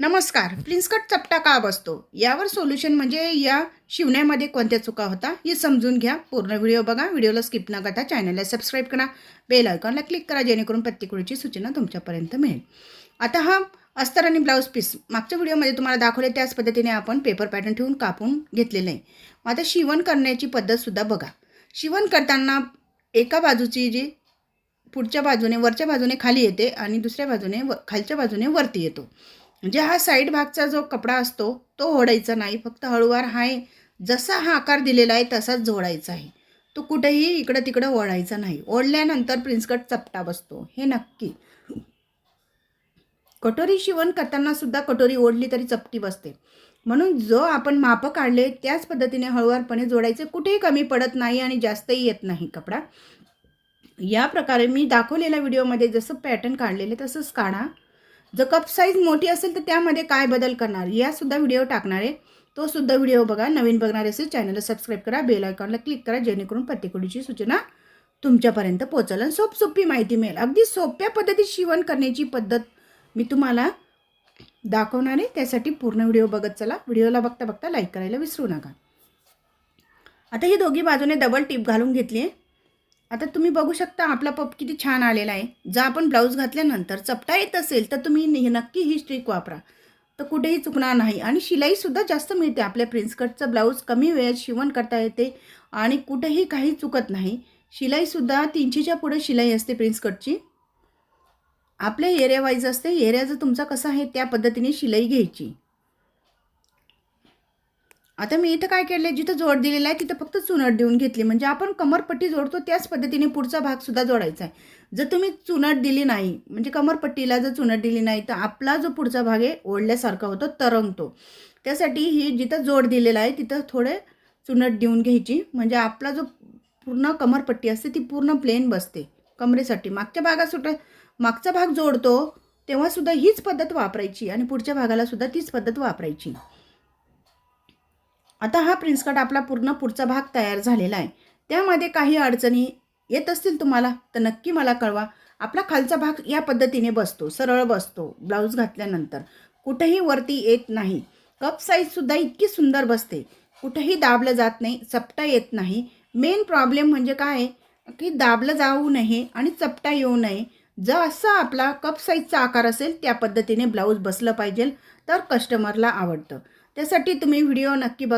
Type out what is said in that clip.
नमस्कार. प्रिन्सकट चपटा का बसतो? यावर सोल्युशन म्हणजे या शिवण्यामध्ये कोणत्या चुका होता हे समजून घ्या. पूर्ण व्हिडिओ बघा. व्हिडिओला स्किप न करता चॅनलला सबस्क्राईब करा. बेल आयकॉनला क्लिक करा जेणेकरून प्रत्येक वेळची सूचना तुमच्यापर्यंत मिळेल. आता हा अस्तर आणि ब्लाऊज पीस मागच्या व्हिडिओमध्ये तुम्हाला दाखवले त्याच पद्धतीने आपण पेपर पॅटर्न ठेवून कापून घेतलेलं आहे. मग आता शिवण करण्याची पद्धतसुद्धा बघा. शिवण करताना एका बाजूची जी पुढच्या बाजूने वरच्या बाजूने खाली येते आणि दुसऱ्या बाजूने व खालच्या बाजूने वरती येतो. म्हणजे हा साईड भागचा जो कपडा असतो तो ओढायचा नाही. फक्त हळूवार हाय जसा हा आकार दिलेला आहे तसाच जोडायचा आहे. तो कुठेही इकडं तिकडं ओढायचा नाही. ओढल्यानंतर प्रिन्सकट चपटा बसतो. हे नक्की. कटोरी शिवण करताना सुद्धा कटोरी ओढली तरी चपटी बसते. म्हणून जो आपण मापं काढले त्याच पद्धतीने हळूवारपणे जोडायचे. कुठेही कमी पडत नाही आणि जास्तही येत नाही कपडा. या प्रकारे मी दाखवलेल्या व्हिडिओमध्ये जसं पॅटर्न काढलेले तसंच काढा. जर कप साईज मोठी असेल तर त्यामध्ये काय बदल करणार? यासुद्धा व्हिडिओ टाकणार आहे. तो सुद्धा व्हिडिओ बघा. नवीन बघणार असेल चॅनलला सबस्क्राईब करा बेल आयकॉनला क्लिक करा जेणेकरून प्रत्येक सूचना तुमच्यापर्यंत पोहोचल आणि सोप सोपी माहिती मिळेल. अगदी सोप्या पद्धतीत शिवण करण्याची पद्धत मी तुम्हाला दाखवणार आहे. त्यासाठी पूर्ण व्हिडिओ बघत चला. व्हिडिओला बघता बघता लाईक करायला विसरू नका. आता ही दोघी बाजूने डबल टीप घालून घेतली आहे. आता तुम्ही बघू शकता आपला पप किती छान आलेला आहे. जर आपण ब्लाऊज घातल्यानंतर चपटा येत असेल तर तुम्ही नक्की ही स्ट्रिक वापरा. तर कुठेही चुकणार नाही. आणि शिलाईसुद्धा जास्त मिळते. आपल्या प्रिन्सकटचं ब्लाऊज कमी वेळेत शिवण करता येते आणि कुठेही काही चुकत नाही. शिलाईसुद्धा तीनशेच्या पुढे शिलाई असते प्रिन्सकटची आपल्या एरिया वाईज असते. एरिया जर तुमचा कसा आहे त्या पद्धतीने शिलाई घ्यायची. आता मी इथं काय केलं जिथं जोड दिलेला आहे तिथं फक्त चुनट देऊन घेतली. म्हणजे आपण कमरपट्टी जोडतो त्याच पद्धतीने पुढचा भाग सुद्धा जोडायचा आहे. जर तुम्ही चुनट दिली नाही म्हणजे कमरपट्टीला जर चुनट दिली नाही तर आपला जो पुढचा भाग आहे ओढल्यासारखा होतो तरंगतो. त्यासाठी ही जिथं जोड दिलेला आहे तिथं थोडे चुनट देऊन घ्यायची. म्हणजे आपला जो पूर्ण कमरपट्टी असते ती पूर्ण प्लेन बसते कमरेसाठी. मागच्या भागात सुट मागचा भाग जोडतो तेव्हासुद्धा हीच पद्धत वापरायची आणि पुढच्या भागाला सुद्धा तीच पद्धत वापरायची. आता हा प्रिन्सकट आपला पूर्ण पुढचा भाग तयार झालेला आहे. त्यामध्ये काही अडचणी येत असतील तुम्हाला तर नक्की मला कळवा. आपला खालचा भाग या पद्धतीने बसतो सरळ बसतो ब्लाऊज घातल्यानंतर. कुठेही वरती येत नाही. कप साईजसुद्धा इतकी सुंदर बसते. कुठेही दाबलं जात नाही चपटा येत नाही. मेन प्रॉब्लेम म्हणजे काय? आहे की दाबलं जाऊ नये आणि चपटा येऊ नये. जर असा आपला कप साईजचा आकार असेल त्या पद्धतीने ब्लाऊज बसलं पाहिजे तर कस्टमरला आवडतं. त्यासाठी तुम्ही व्हिडिओ नक्की बघ